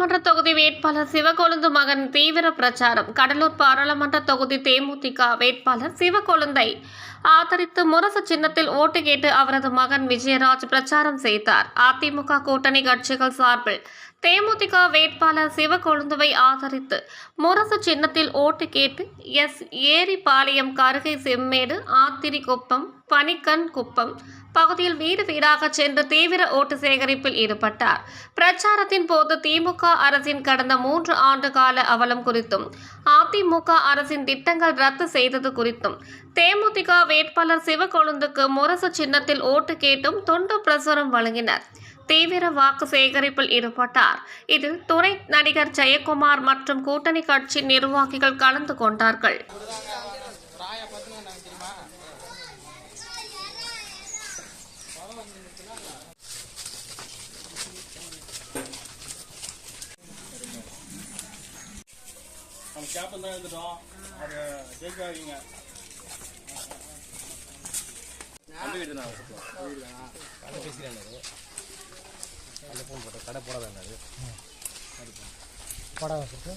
பாராளுமன்ற தொகுதி வேட்பாளர் சிவகொழுந்து மகன் தீவிர பிரச்சாரம். கடலூர் பாராளுமன்ற தொகுதி தேமுதிக வேட்பாளர் சிவகொழுந்தை ஆதரித்து முரசு சின்னத்தில் ஓட்டு கேட்டு அவரது மகன் விஜயராஜ் பிரச்சாரம் செய்தார். அதிமுக கூட்டணி கட்சிகள் சார்பில் தேமுதிக வேட்பாளர் சிவகொழுந்துவை ஆதரித்து முரசு சின்னத்தில் ஓட்டு கேட்டு எஸ் ஏரிபாளையம் கருகை செம்மேடு ஆத்திரிக்குப்பம் பனிக்கன் குப்பம் பகுதியில் வீடு வீடாக சென்று தீவிர ஓட்டு சேகரிப்பில் ஈடுபட்டார். பிரச்சாரத்தின் போது திமுக அரசின் கடந்த மூன்று ஆண்டு கால அவலம் குறித்தும் அதிமுக அரசின் திட்டங்கள் ரத்து செய்தது குறித்தும் தேமுதிக வேட்பாளர் சிவகொழுந்துக்கு முரசு சின்னத்தில் ஓட்டு கேட்டும் தொண்டு பிரசுரம் வழங்கினர். தீவிர வாக்கு சேகரிப்பில் ஈடுபட்டார். இதில் துணை நடிகர் ஜெயக்குமார் மற்றும் கூட்டணி கட்சி நிர்வாகிகள் கலந்து கொண்டார்கள். நம்ம கேப்டன் தான் எடுத்துட்டோம் அது ஜெயிக்க வைங்க படம் வச்சுட்டு.